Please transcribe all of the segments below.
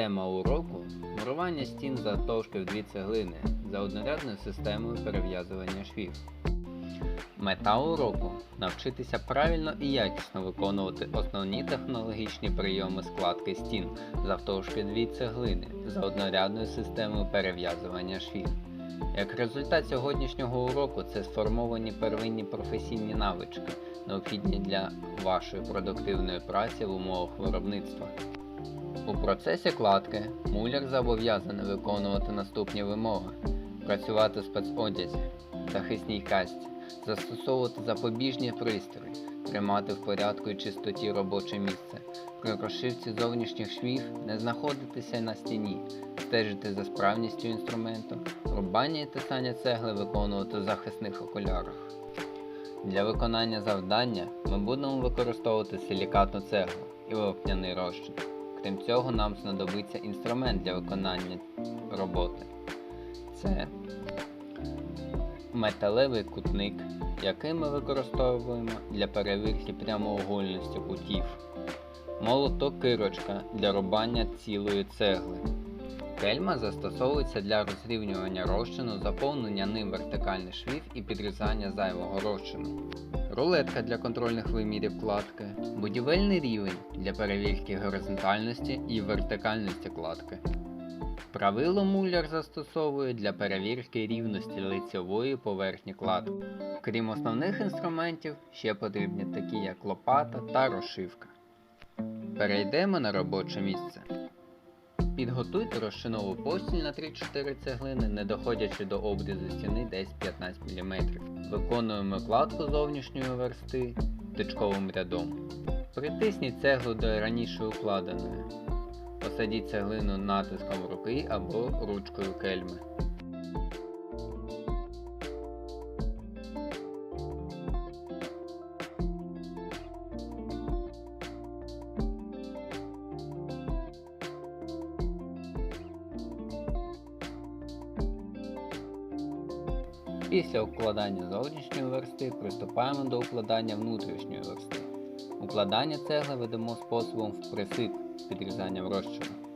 Тема уроку мурування стін завтовшки в дві цеглини за однорядною системою перев'язування швів. Мета уроку навчитися правильно і якісно виконувати основні технологічні прийоми складки стін завтовшки дві цеглини за однорядною системою перев'язування швів. Як результат сьогоднішнього уроку це сформовані первинні професійні навички, необхідні для вашої продуктивної праці в умовах виробництва. У процесі кладки муляр зобов'язаний виконувати наступні вимоги: працювати в спецодязі, захисній касті, застосовувати запобіжні пристрої, тримати в порядку і чистоті робоче місце, при розшивці зовнішніх швів не знаходитися на стіні, стежити за справністю інструменту, рубання і тисання цегли виконувати в захисних окулярах. Для виконання завдання ми будемо використовувати силікатну цеглу і вапняний розчин. Крім цього, нам знадобиться інструмент для виконання роботи. Це металевий кутник, який ми використовуємо для перевірки прямоугольності кутів, молоток кирочка для рубання цілої цегли. Кельма застосовується для розрівнювання розчину, заповнення ним вертикальних швів і підрізання зайвого розчину. Рулетка для контрольних вимірів кладки, будівельний рівень для перевірки горизонтальності і вертикальності кладки. Правило муляр застосовує для перевірки рівності лицьової поверхні кладки. Крім основних інструментів, ще потрібні такі як лопата та розшивка. Перейдемо на робоче місце. Підготуйте розчинову постіль на 3-4 цеглини, не доходячи до обрізу стіни десь 15 мм. Виконуємо кладку зовнішньої версти тичковим рядом. Притисніть цеглу до раніше укладеної. Посадіть цеглину натиском руки або ручкою кельми. Після укладання зовнішньої версти приступаємо до укладання внутрішньої версти. Укладання цегли ведемо способом вприсип підрізанням розчину.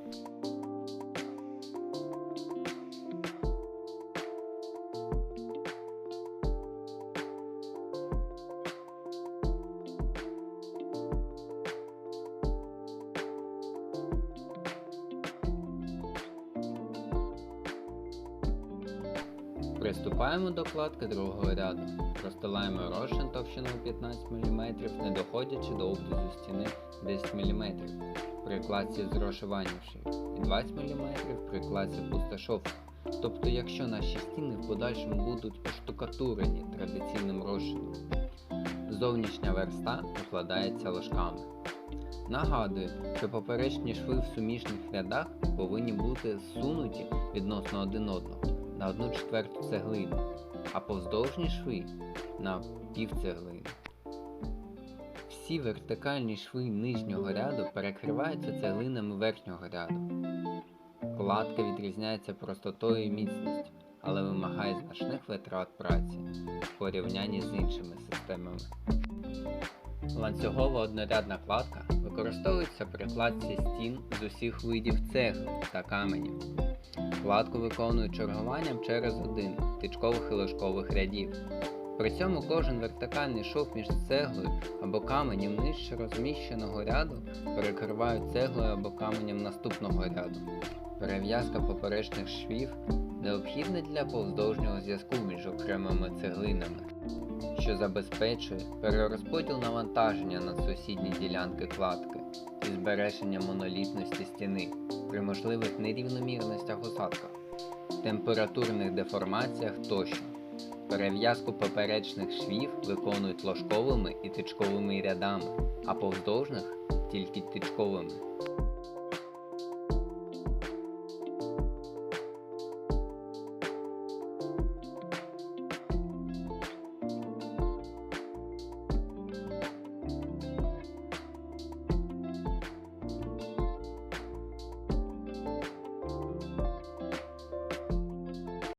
Приступаємо до кладки другого ряду. Розстилаємо розчин товщиною 15 мм, не доходячи до обрізу стіни 10 мм при кладці з і 20 мм при кладці пустошов. Тобто, якщо наші стіни в подальшому будуть оштукатурені традиційним розчином. Зовнішня верста укладається ложками. Нагадую, що поперечні шви в суміжних рядах повинні бути зсунуті відносно один одного на 1 четверту цеглини, а повздовжні шви на пів цеглини. Всі вертикальні шви нижнього ряду перекриваються цеглинами верхнього ряду. Кладка відрізняється простотою і міцністю, але вимагає значних витрат праці в порівнянні з іншими системами. Ланцюгова однорядна кладка використовується при кладці стін з усіх видів цегли та каменів. Кладку виконують чергуванням через один тичкових і ложкових рядів. При цьому кожен вертикальний шов між цеглою або каменем нижче розміщеного ряду перекривають цеглою або каменем наступного ряду. Перев'язка поперечних швів необхідна для повздовжнього зв'язку між окремими цеглинами, що забезпечує перерозподіл навантаження на сусідні ділянки кладки і збереження монолітності стіни при можливих нерівномірностях осадках, температурних деформаціях тощо. Перев'язку поперечних швів виконують ложковими і тичковими рядами, а повздовжних тільки тичковими.